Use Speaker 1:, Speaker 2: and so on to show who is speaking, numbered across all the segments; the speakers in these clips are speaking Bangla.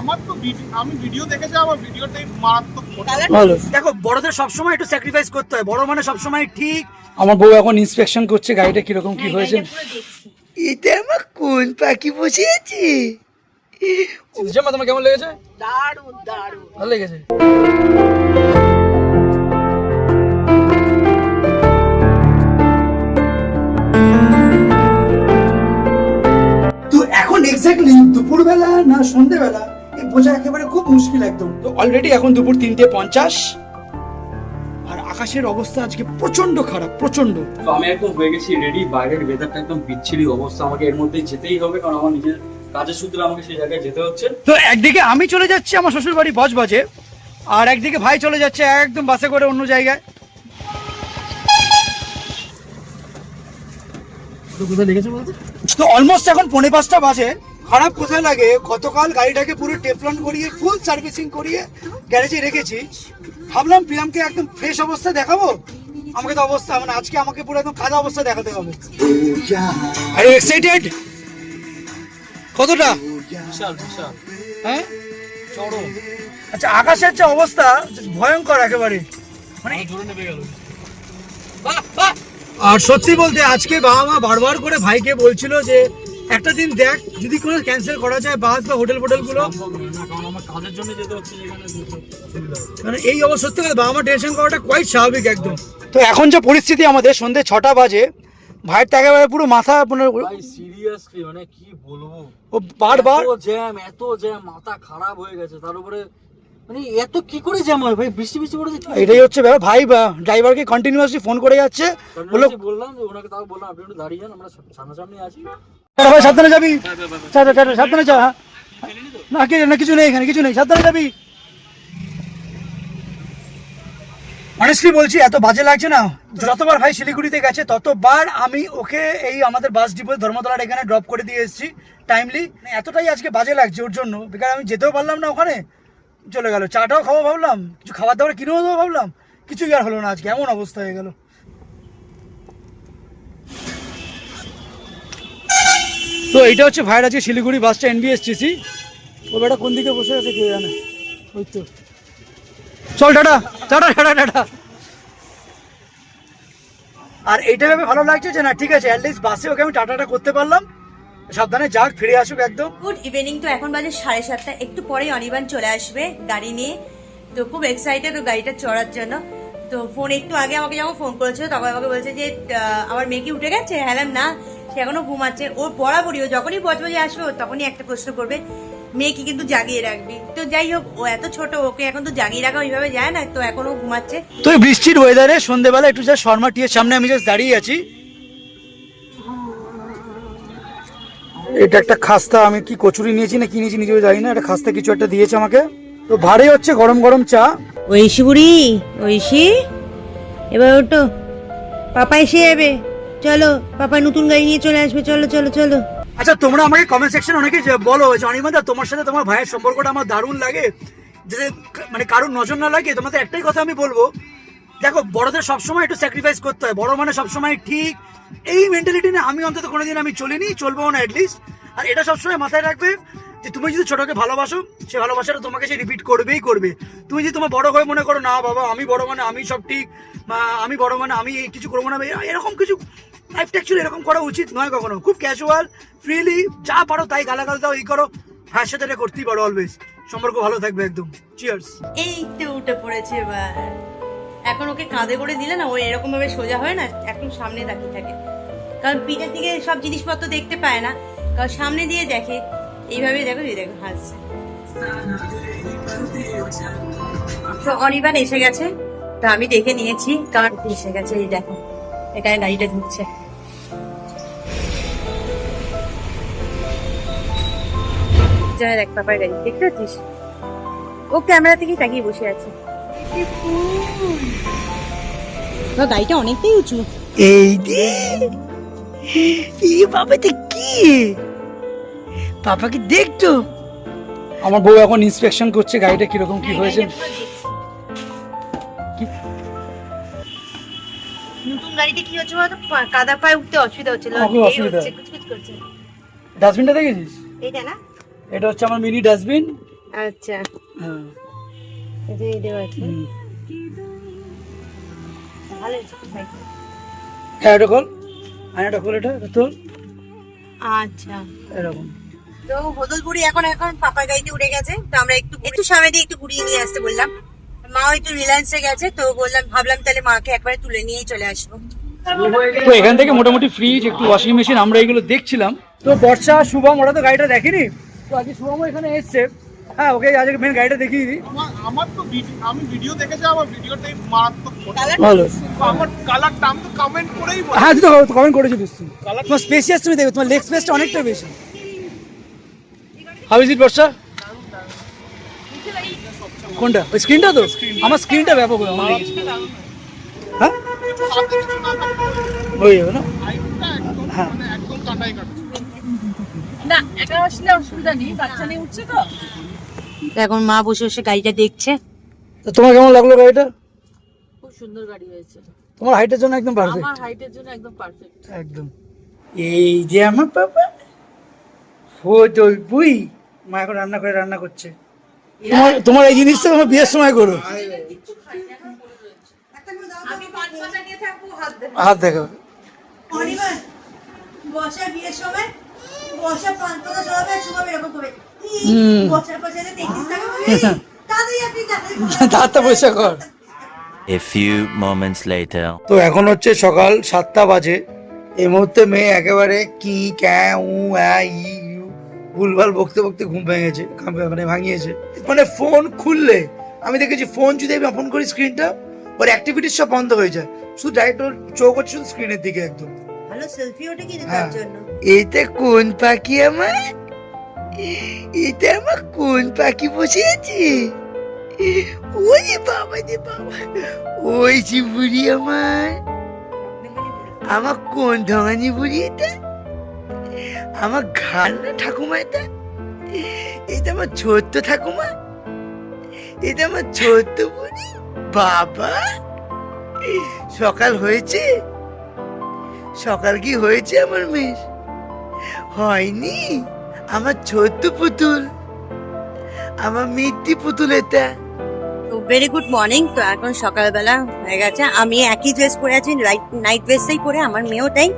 Speaker 1: আমার তো ভিডিও আমি ভিডিও দেখেছি আমার ভিডিওটাই মারাত্মক
Speaker 2: ভালো।
Speaker 3: দেখো বড়দের সবসময় একটু স্যাক্রিফাইস করতে হয়। বড় মানে সবসময় ঠিক।
Speaker 2: আমার বউ এখন ইন্সপেকশন করছে গাড়িটা কীরকম কি হয়েছে।
Speaker 4: এটা আমার কোন পাখি বসে আছে
Speaker 2: জামা তোমার কেমন লেগেছে?
Speaker 4: দারুণ দারুণ।
Speaker 2: ভালো লেগেছে? তো এখন এক্স্যাক্টলি দুপুরবেলা না সন্ধেবেলা? বোঝা একেবারে খুব মুশকিল একদম। তো অলরেডি এখন দুপুর তিনটে পঞ্চাশ। আর আকাশের অবস্থা আজকে প্রচণ্ড খারাপ প্রচণ্ড
Speaker 5: তো আমি একদম হয়ে গেছি রেডি বাইরের ওয়েদারটা একদম বিচ্ছিরি অবস্থা আমাকে এর মধ্যে যেতেই হবে কারণ আমার নিজের কাজের সূত্রে আমাকে সেই জায়গায় যেতে হচ্ছে।
Speaker 3: তো একদিকে আমি চলে যাচ্ছি আমার শ্বশুর বাড়ি বজবজে আর একদিকে ভাই চলে যাচ্ছে একদম বাসে করে অন্য জায়গায়
Speaker 2: কোথায় লেগেছে বলতে
Speaker 3: তো অলমোস্ট এখন পৌনে পাঁচটা বাজে। খারাপ কোথায় লাগে? গতকাল গাড়িটাকে পুরো টেফলন করিয়ে ফুল সার্ভিসিং করিয়ে গ্যারেজে রেখেছি। ভাবলাম প্রিয়ামকে একদম ফ্রেশ অবস্থা দেখাবো। আমাকে তো অবস্থা মানে আজকে আমাকে পুরো একদম কাদা অবস্থা দেখাতে হবে। আর এক্সাইটেড কতটা? হ্যাঁ? আচ্ছা আকাশের যে অবস্থা ভয়ঙ্কর একেবারে। মানে
Speaker 5: ধরে নেবে গেল।
Speaker 3: আর সত্যি বলতে আজকে বাবা মা বারবার করে ভাইকে বলছিল যে একটা দিন দেখ যদি কোনো ক্যান্সেল করা যায় বাস বা হোটেল ফোটেলগুলো
Speaker 5: সম্ভব নয় না কারণ আমার কাজের জন্য যেতে হচ্ছে যেখানে দুটো সুবিধা হবে।
Speaker 3: মানে এই অবস্থা সত্যি বাবা মা টেনশন করাটা কোয়াইট স্বাভাবিক একদম। তো এখন যে পরিস্থিতি আমাদের সন্ধ্যে ছটা বাজে ভাইয়ের তো একেবারে পুরো মাথা আপনার
Speaker 5: ভাই সিরিয়াসলি মানে কি বলব?
Speaker 3: ও বারবার
Speaker 5: এত জ্যাম এত জ্যাম মাথা খারাপ হয়ে গেছে। তার উপরে মানে এত কি করে জ্যাম হয় ভাই? বৃষ্টি বৃষ্টি পড়েছে
Speaker 3: এটাই হচ্ছে ব্যাপার। ভাই ড্রাইভারকে কন্টিনিউয়াসলি ফোন করে যাচ্ছে। বলল
Speaker 5: বললাম যে ওনাকে তাও বললাম আপনি একটু দাঁড়িয়ে যান আমরা সামনাসামনি আছি।
Speaker 3: ভাই সাবধানে যাবি। চাটা চাটা সাবধানে চা। না কি না কিছু নেই এখানে কিছু নেই সাবধানে যাবি। অনেস্টলি বলছি এত বাজে লাগছে না? যতবার ভাই শিলিগুড়িতে গেছে ততবার আমি ওকে এই আমাদের বাস ডিপো ধর্মতলার এখানে ড্রপ করে দিয়ে এসেছি টাইমলি এতটাই আজকে বাজে লাগছে ওর জন্য বিকার আমি যেতেও পারলাম না ওখানে। চলে গেল। চাটাও খাওয়া ভাবলাম, কিছু খাবার দাবার কিনেও দেবো ভাবলাম, কিছুই আর হলো না, আজকে এমন অবস্থা হয়ে গেল। তো এইটা হচ্ছে ভাইয়ের আজকে শিলিগুড়ি বাসটা এনবিএসটিসি ও বেটা কোন দিকে বসে আছে কে জানে? ওই তো। চল টাটা টাটা টাটা টাটা। আর এইটা ভেবে ভালো লাগছে যে না, ঠিক আছে অ্যাটলিস্ট বাসে ওকে আমি টাটাটা করতে পারলাম। সাবধানে যাক ফিরে আসুক একদম।
Speaker 6: গুড ইভিনিং তো এখন বাজে সাড়ে সাতটা। একটু পরেই অনিবান চলে আসবে গাড়ি নিয়ে। তো খুব এক্সাইটেড ও গাড়িটা চড়ার জন্য। তো ফোন একটু আগে আমাকে যখন ফোন করেছিল তখন আমাকে বলছে যে আমার মেয়ে কি উঠে গেছে? হ্যাঁ না। সে এখনও ঘুমাচ্ছে। ওর বরাবরই ও যখনই বজবজে আসবে ও তখনই একটা প্রশ্ন করবে মেয়েকে কিন্তু জাগিয়ে রাখবি? তো যাই হোক ও এত ছোট ওকে এখন তো জাগিয়ে রাখা ওইভাবে যায় না। তো এখনও ঘুমাচ্ছে।
Speaker 3: তো বৃষ্টির ওয়েদারে সন্ধ্যেবেলা একটু যা শর্মা টিয়ের সামনে আমি জাস্ট দাঁড়িয়ে আছি। এটা একটা খাস্তা আমি কি কচুরি নিয়েছি না কি নিয়েছি নিজেও জানি না একটা খাস্তা কিছু একটা দিয়েছে আমাকে। তো ভারী হচ্ছে গরম গরম চা।
Speaker 6: ঐশী বুড়ি ঐশী এবার ওটো পাপা এসে যাবে। চলো পাপা নতুন গাড়ি নিয়ে চলে আসবে। চলো চলো চলো।
Speaker 3: আচ্ছা তোমরা আমাকে কমেন্ট সেকশন অনেকে বলো যে অনিমাদা তোমার সাথে তোমার ভাইয়ের সম্পর্কটা আমার দারুণ লাগে। যে মানে কারোর নজর না লাগে তোমাদের একটাই কথা আমি বলব দেখো, বড়দের সবসময় একটু স্যাক্রিফাইস করতে হয়, বড় মানে সবসময় ঠিক এই মেন্টালিটি নিয়ে আমি অন্তত কোনোদিন আমি চলিনি, চলবো না অ্যাটলিস্ট আর এটা সবসময় মাথায় রাখবে যে তুমি যদি ছোটকে ভালোবাসো, সে ভালোবাসাটা তোমাকে সে রিপিট করবেই করবে। তুমি যদি তোমার বড় হয়ে মনে করো, না বাবা, আমি বড় মানে আমি সব ঠিক, বা আমি বড় মানে আমি এই কিছু করব না এরকম কিছু লাইফটা অ্যাকচুয়ালি এরকম করা উচিত নয় কখনো। খুব ক্যাজুয়াল ফ্রিলি যা পারো তাই গালাগাল দাও, এই করো। হ্যাঁ সাথে এটা করতেই পারো অলওয়েজ সম্পর্ক ভালো থাকবে একদম। চিয়ার্স
Speaker 6: এই তো উঠে পড়েছে এবার। এখন ওকে কাঁধে করে দিলে না, ও এরকম ভাবে সোজা হয় না এখন সামনে তাকিয়ে থাকে। কারণ পিঠের দিকে সব জিনিসপত্র দেখতে পায় না, কারণ সামনে দিয়ে দেখে। এইভাবে দেখো, এই দেখো, হাসছে। তো অনিবান এসে গেছে। তো আমি দেখে নিয়েছি, কার এসে গেছে, এই দেখো, এখানে গাড়িটা ঢুকছে। যাই দেখ পাপার গাড়ি, দেখতে পাচ্ছিস? ও ক্যামেরা থেকেই তাকিয়ে বসে আছে। তো গাড়িটা অনেকটাই উঁচু।
Speaker 4: এই ই বাবাতে কি? পাপাকে দেখতো
Speaker 2: আমার বউ এখন ইন্সপেকশন করছে গাড়িটা কীরকম কি হয়েছে?
Speaker 6: নতুন গাড়িতে কি হচ্ছে বলতো? পা- কাদা পায়ে উঠতে অসুবিধা হচ্ছিল
Speaker 2: আমার খুব অসুবিধা।
Speaker 6: কুচকুচ করছে।
Speaker 2: ডাস্টবিনটা দেখেছিস?
Speaker 6: না?
Speaker 2: এটা হচ্ছে আমার মিনি ডাস্টবিন
Speaker 6: আচ্ছা।
Speaker 3: হ্যাঁ।
Speaker 6: এই দেওয়া আছে।
Speaker 3: হ্যাঁ এটা খোল আয়নাটা খোল এটা এটা তোল।
Speaker 6: আচ্ছা।
Speaker 3: এরকম।
Speaker 6: তো হদলপুরি এখন এখন পাপা গাড়িতে উঠে গেছে তো আমরা একটু একটু সামনে দিয়ে একটু ঘুরিয়ে নিয়ে আসতে বললাম। মাও একটু রিলায়েন্সে গেছে তো বললাম ভাবলাম তাহলে মাকে একবারে তুলে নিয়েই চলে আসব।
Speaker 3: তো এখান থেকে মোটামুটি ফ্রিজ একটু ওয়াশিং মেশিন আমরা এগুলো দেখছিলাম। তো বর্ষা শুভম ওরা তো গাড়িটা দেখেনি? তো আজকে শুভমও এখানে এসছে। হ্যাঁ ওকে আজকে মেন গাড়িটা দেখিয়ে দিই।
Speaker 1: আমার তো ভিডিও আমি ভিডিও দেখেছি আমার ভিডিওটাই মারাত্মক
Speaker 3: ভালো।
Speaker 1: আমার কালারটা আমি তো কমেন্ট করেই বলি
Speaker 3: হ্যাঁ তুই তো কমেন্ট করেছিলিস তুই তোমার স্পেসিয়াস তুমি দেখবে তোমার লেগ স্পেসটা অনেকটা বেশি। How is it Barsha? কোনটা? ওই স্ক্রিনটা তো? আমার স্ক্রিনটা ব্যাপক আমার হ্যাঁ?
Speaker 1: কিছু না?
Speaker 3: হয়ে।
Speaker 1: একদম। মানে কাটাই।
Speaker 7: না একা আসলে অসুবিধা নেই বাচ্চা নিয়ে উঠছে তো।
Speaker 6: এখন মা বসে বসে গাড়িটা দেখছে।
Speaker 3: তো তোমার কেমন লাগল গাড়িটা?
Speaker 7: খুব সুন্দর গাড়ি হয়েছে।
Speaker 3: তোমার হাইটের জন্য একদম পারফেক্ট
Speaker 7: আমার হাইটের জন্য একদম পারফেক্ট
Speaker 3: একদম। এই যে আমার বাবা ফোদল বুই মা এখন রান্না করে রান্না করছে। তোমার তোমার এই জিনিসটা আমার বিয়ের সময় করো। হাত দেখো
Speaker 6: অনির্বাণ বিয়ের সময় বর্ষা পান পাতা চড়াবে আর এরকম করে।
Speaker 3: তো এখন হচ্ছে সকাল সাতটা বাজে। এই মুহূর্তে মেয়ে একেবারে কি ক্যা উ ই ইউ ভুলভাল বকতে বকতে ঘুম ভেঙেছে মানে ভাঙিয়েছে। মানে ফোন খুললে আমি দেখেছি ফোন যদি আমি অপন করি স্ক্রিনটা ওর অ্যাক্টিভিটিস সব বন্ধ হয়ে যায়। শুধু ডাইরেক্ট ওর চোখ হচ্ছে স্ক্রিনের দিকে একদম।
Speaker 6: ভালো সেলফি ওঠে কিন্তু
Speaker 3: হ্যাঁ।
Speaker 6: জন্য?
Speaker 4: এটা কোন পাখি আমার? এটা আমার কোন পাখি বসে ওই বাবা রে বাবা, ওই যে বুড়ি আমার। আমার কোন ঢঙানি বুড়ি এটা? আমার ঘাড় না ঠাকুমা এটা? এটা আমার ছোট্ট ঠাকুমা? এটা আমার ছোট্ট বুড়ি? বাবা? সকাল হয়েছে? সকাল কি হয়েছে আমার মেয়ের? হয়নি? আমার ছোট্ট পুতুল আমার মিত্তি পুতুল এটা।
Speaker 6: তো ভেরি গুড মর্নিং তো এখন সকালবেলা হয়ে গেছে। আমি একই ড্রেস পরে আছি নাইট ড্রেসটাই পরে আমার মেয়েও তাই।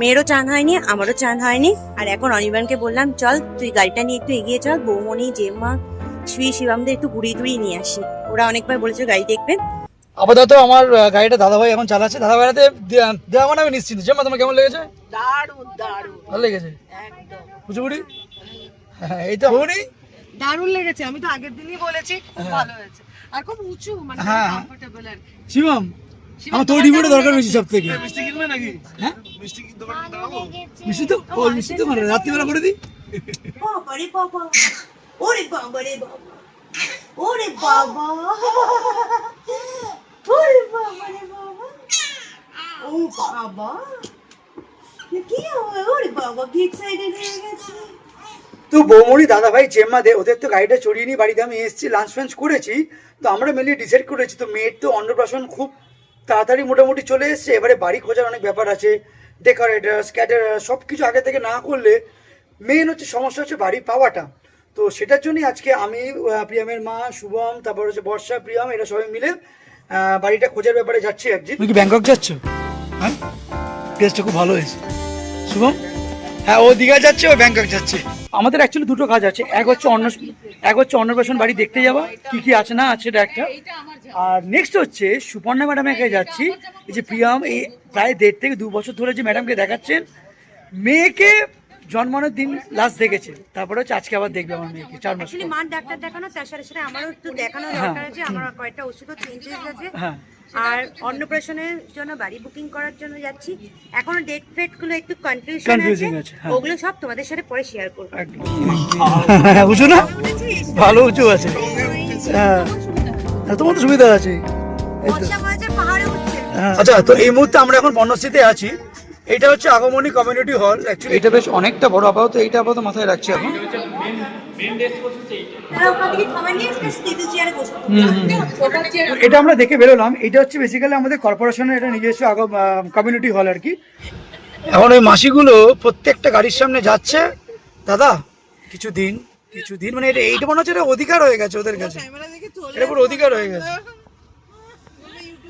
Speaker 6: মেয়েরও চান হয়নি আমারও চান হয়নি। আর এখন অনির্বাণকে বললাম চল তুই গাড়িটা নিয়ে একটু এগিয়ে চল বৌমনি জেম্মা শ্রী শিবামদের একটু ঘুরিয়ে ঘুরিয়ে নিয়ে আসি। ওরা অনেকবার বলেছে গাড়ি দেখবে।
Speaker 3: আপাতত আমার গাড়িটা দাদাভাই এখন চালাচ্ছে। দাদাভাইরাতে দেওয়া মানে আমি নিশ্চিন্ত। জমা তোমার কেমন লেগেছে?
Speaker 7: দারুণ দারুণ।
Speaker 3: ভালো লেগেছে?
Speaker 7: একদম।
Speaker 3: কুচুকুড়ি হ্যাঁ এই তো। হৌনি
Speaker 7: দারুণ লেগেছে আমি তো আগের দিনই বলেছি খুব ভালো হয়েছে। আর খুব উঁচু মানে
Speaker 3: হ্যাঁ।
Speaker 7: কমফোর্টেবল আর
Speaker 3: শিবম আমার তোর রিমোটে দরকার? বেশি সব থেকে
Speaker 1: মিষ্টি কিনবে নাকি?
Speaker 3: হ্যাঁ?
Speaker 1: মিষ্টি কি দোকানে দাঁড়াবো
Speaker 3: মিষ্টি তো ও মিষ্টি তো মানে রাত্রিবেলা করে দিই।
Speaker 6: বাবারে বাবা। ওরে বাবা রে বাবা। ওরে বাবা। ওরে বাবা রে বাবা। ও বাবা। কি ওরে বাবা কি এক্সাইটেড হয়ে গেছে
Speaker 3: তো বৌমনি দাদা ভাই জেম্মা দে ওদের তো গাড়িটা চড়িয়ে নিয়ে বাড়িতে আমি এসেছি লাঞ্চ ফাঞ্চ করেছি তো আমরা মেনলি ডিসাইড করেছি তো মেয়ের তো অন্নপ্রাশন খুব তাড়াতাড়ি মোটামুটি চলে এসছে এবারে বাড়ি খোঁজার অনেক ব্যাপার আছে ডেকোরেটার স্ক্যাটার সব কিছু আগে থেকে না করলে মেন হচ্ছে সমস্যা হচ্ছে বাড়ি পাওয়াটা। তো সেটার জন্যই আজকে আমি প্রিয়ামের মা শুভম তারপর হচ্ছে বর্ষা প্রিয়াম এরা সবাই মিলে বাড়িটা খোঁজার ব্যাপারে যাচ্ছি একদিন। তুমি কি ব্যাংকক যাচ্ছ? হ্যাঁ? প্লেসটা খুব ভালো হয়েছে। শুভম? হ্যাঁ ও দীঘা যাচ্ছে, ও ব্যাংকক যাচ্ছে। আমাদের অ্যাকচুয়ালি দুটো কাজ আছে। এক হচ্ছে অন্ন, এক হচ্ছে অন্নপ্রাশন বাড়ি দেখতে যাওয়া, কি কি আছে না আছে এটা একটা। আর নেক্সট হচ্ছে সুপর্ণা ম্যাডামের কাছে যাচ্ছি। এই যে প্রিয়াম, এই প্রায় দেড় থেকে দু বছর ধরে যে ম্যাডামকে দেখাচ্ছেন, মেয়েকে জন্মানোর দিন লাস্ট দেখেছে। তারপরে হচ্ছে আজকে আবার দেখবে আমার মেয়েকে চার মাস
Speaker 6: মার ডাক্তার দেখানো তার সাথে সাথে আমারও একটু দেখানো
Speaker 3: হ্যাঁ।
Speaker 6: দরকার আছে আমার কয়েকটা ওষুধও চেঞ্জেস আছে।
Speaker 3: হ্যাঁ।
Speaker 6: আর অন্নপ্রাশনের জন্য বাড়ি বুকিং করার জন্য যাচ্ছি। এখনও ডেট ফেটগুলো একটু কনফিউশন আছে।
Speaker 3: হ্যাঁ।
Speaker 6: ওগুলো সব তোমাদের সাথে পরে শেয়ার করব।
Speaker 3: উঁচু না? ভালো উঁচু আছে। হ্যাঁ। তোমার তো সুবিধা আছে। আচ্ছা তো এই মুহূর্তে আমরা এখন বর্ণশ্রীতে আছি। এটা হচ্ছে আগমনী কমিউনিটি হল অ্যাকচুয়ালি এটা বেশ অনেকটা বড় আপাতত এইটা আপাতত মাথায় রাখছি এখন।
Speaker 6: বসে
Speaker 3: এটা আমরা দেখে বেরোলাম। এটা হচ্ছে বেসিক্যালি আমাদের কর্পোরেশনের এটা নিজস্ব আগম কমিউনিটি হল আর কি। এখন ওই মাসিগুলো প্রত্যেকটা গাড়ির সামনে যাচ্ছে। দাদা কিছু দিন কিছু দিন মানে এটা এইটা মনে হচ্ছে এটা অধিকার হয়ে গেছে ওদের কাছে। এটা পুরো অধিকার হয়ে গেছে।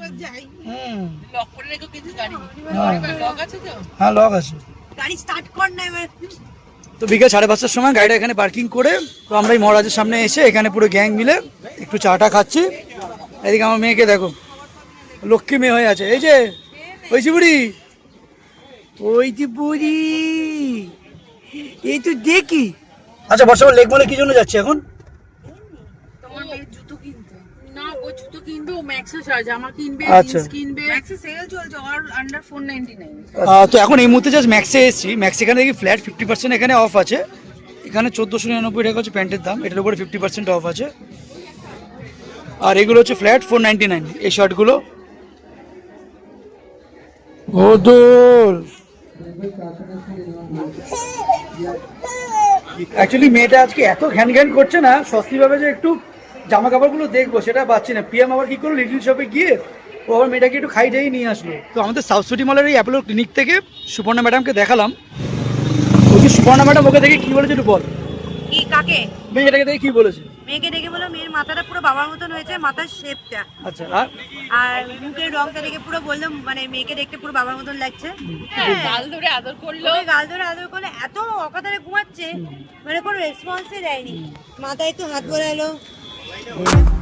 Speaker 3: হুম।
Speaker 7: লক করে রেখো কিছু গাড়ি।
Speaker 3: হ্যাঁ।
Speaker 7: লক আছে তো?
Speaker 3: হ্যাঁ লক আছে।
Speaker 6: গাড়ি স্টার্ট কর না এবার।
Speaker 3: তো বিকেল সাড়ে পাঁচটার সময় গাড়িটা এখানে পার্কিং করে তো আমরা এই মহারাজের সামনে এসে এখানে পুরো গ্যাং মিলে একটু চাটা খাচ্ছি। এদিকে আমার মেয়েকে দেখো লক্ষ্মী মেয়ে হয়ে আছে। এই যে ওই বুড়ি ওই বুড়ি এই তো দেখি। আচ্ছা বর্ষা লেক মলে কি জন্য যাচ্ছে এখন
Speaker 8: তোমার মেয়ের জুতো কিনতে না ও জুতো কিনবে ও ম্যাক্সের জামা কিনবে
Speaker 3: আচ্ছা।
Speaker 8: জিন্স কিনবে।
Speaker 7: ম্যাক্সে সেল চলছে আর under four ninety nine
Speaker 3: ah, তো এখন এই মুহূর্তে জাস্ট ম্যাক্সে এসেছি। ম্যাক্স এখানে দেখি ফ্ল্যাট ফিফটি পার্সেন্ট এখানে অফ আছে। এখানে চোদ্দোশো নিরানব্বই টাকা হচ্ছে প্যান্টের দাম এটার উপরে ফিফটি পার্সেন্ট অফ আছে। আর এগুলো হচ্ছে ফ্ল্যাট ফোর নাইনটি নাইন এই শার্টগুলো অ্যাকচুয়ালি মেয়েটা আজকে এত ঘ্যান ঘ্যান করছে না সস্তিভাবে যে একটু জামা কাপড়গুলো দেখব সেটা পাচ্ছি না। পিএম আবার কি করল? লিটল শপে গিয়ে ও আবার মেয়েটাকে একটু খাই যাই নিয়ে আসলো। তো আমাদের সাউথ সিটি মলের এই অ্যাপোলো ক্লিনিক থেকে সুপর্ণা ম্যাডামকে দেখালাম। ওই সুপর্ণা ম্যাডাম ওকে দেখে কি বলেছে একটু বল।
Speaker 6: কি কাকে?
Speaker 3: মেয়েটাকে দেখে কি বলেছে?
Speaker 6: মেয়েকে দেখে বলো মেয়ের মাথাটা পুরো বাবার মতন হয়েছে মাথার শেপটা
Speaker 3: আচ্ছা আর?
Speaker 6: আর মুখের রংটা দেখে পুরো বললাম মানে মেয়েকে দেখতে পুরো বাবার মতন লাগছে।
Speaker 8: গাল ধরে আদর করল।
Speaker 6: ওকে গাল ধরে আদর করলে এত অকাতারে ঘুমাচ্ছে মানে কোনো রেসপন্সই দেয়নি। মাথায় একটু হাত বোলালো। Later.